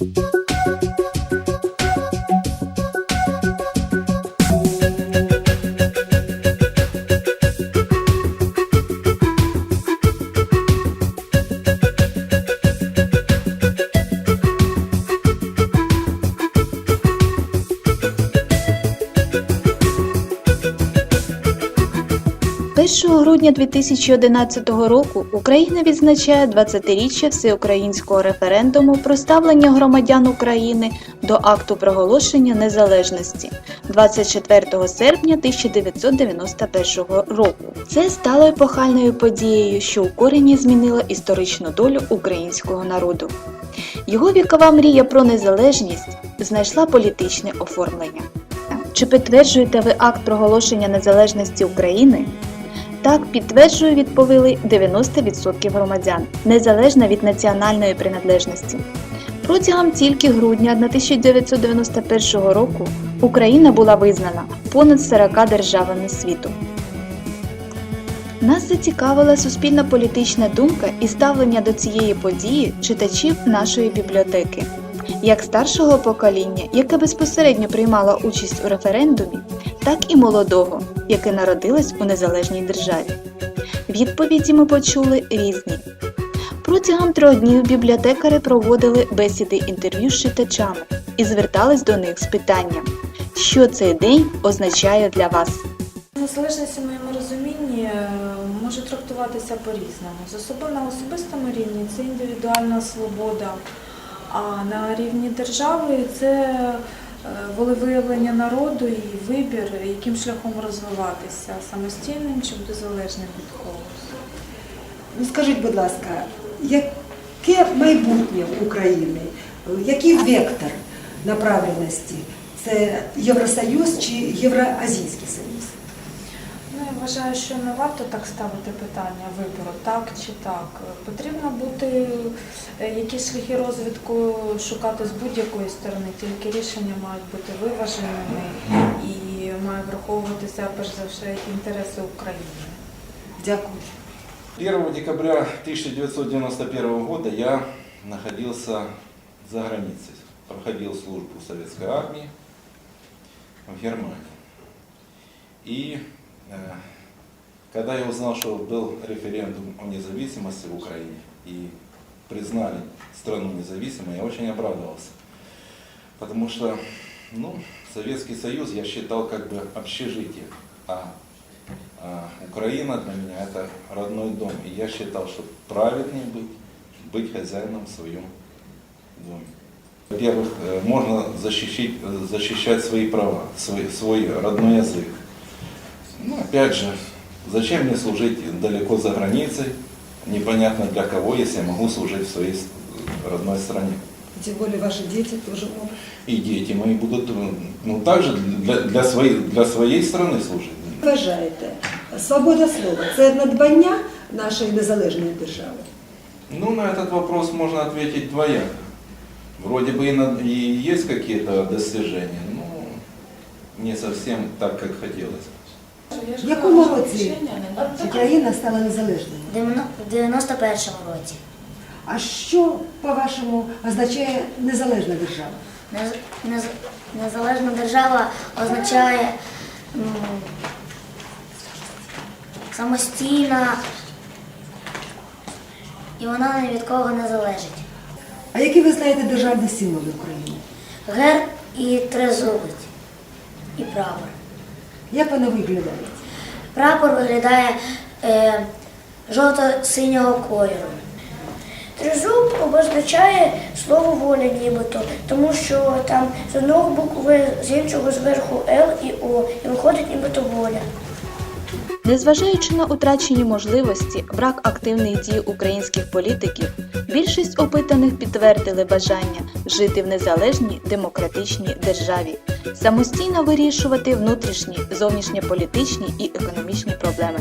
you 1 грудня 2011 року Україна відзначає 20-річчя всеукраїнського референдуму про ставлення громадян України до акту проголошення незалежності 24 серпня 1991 року. Це стало епохальною подією, що у корені змінило історичну долю українського народу. Його вікова мрія про незалежність знайшла політичне оформлення. Чи підтверджуєте ви акт проголошення незалежності України? Так, підтверджую, відповіли 90% громадян, незалежно від національної приналежності. Протягом тільки грудня 1991 року Україна була визнана понад 40 державами світу. Нас зацікавила суспільна політична думка і ставлення до цієї події читачів нашої бібліотеки. Як старшого покоління, яке безпосередньо приймало участь у референдумі, так і молодого, яке народилось у незалежній державі. Відповіді ми почули різні. Протягом трьох днів бібліотекари проводили бесіди інтерв'ю з читачами і звертались до них з питанням, що цей день означає для вас. Незалежність у моєму розумінні е, може трактуватися по-різному. З особи на особистому рівні це індивідуальна свобода, а на рівні держави це волевиявлення народу і вибір, яким шляхом розвиватися самостійним чи залежним від когось. Ну, Скажіть, будь ласка, яке майбутнє України? Який вектор направленості? Це Євросоюз чи Євроазійський Союз? Ну, я вважаю, що не варто так ставити питання вибору, так чи так. Потрібно бути е, якісь шляхи розвитку шукати з будь-якої сторони, тільки рішення мають бути виваженими і має враховуватися перш за все інтереси України. Дякую. 1 декабря 1991 года я находился за границей, проходил службу в советской армии в Германии. И когда я узнал, что был референдум о независимости в Украине и признали страну независимой, я очень обрадовался. Потому что ну, Советский Союз я считал как бы общежитием, а а Украина для меня это родной дом. И я считал, что правильнее быть, быть хозяином в своем доме. Во-первых, э, можно защищать, защищать свои права, свой, свой родной язык. Ну, опять же, зачем мне служить далеко за границей, непонятно для кого, если я могу служить в своей с- родной стране. Тем более ваши дети тоже могут. И дети мои будут э, ну, также для, для, своей, для своей страны служить. Вважаєте, свобода слова це надбання нашої незалежної держави? Ну, на этот вопрос можно ответить двояко. Вроде бы и, на- и есть какие-то достижения, но не совсем так, как хотелось. В якому році Україна стала незалежною? В 91-му році. А що, по-вашому, означає незалежна держава? Нез- нез- Незалежна держава означає самостійна і вона ні від кого не залежить. А які ви знаєте державні символи України? Герб і тризубець, і прапор. Як вони виглядають? Прапор виглядає е, жовто-синього кольору. Тризуб обозначає слово воля нібито, тому що там з одного боку з іншого зверху Л і О, і виходить нібито воля. Незважаючи на утрачені можливості, брак активних дій українських політиків, більшість опитаних підтвердили бажання жити в незалежній демократичній державі, самостійно вирішувати внутрішні, зовнішньополітичні і економічні проблеми.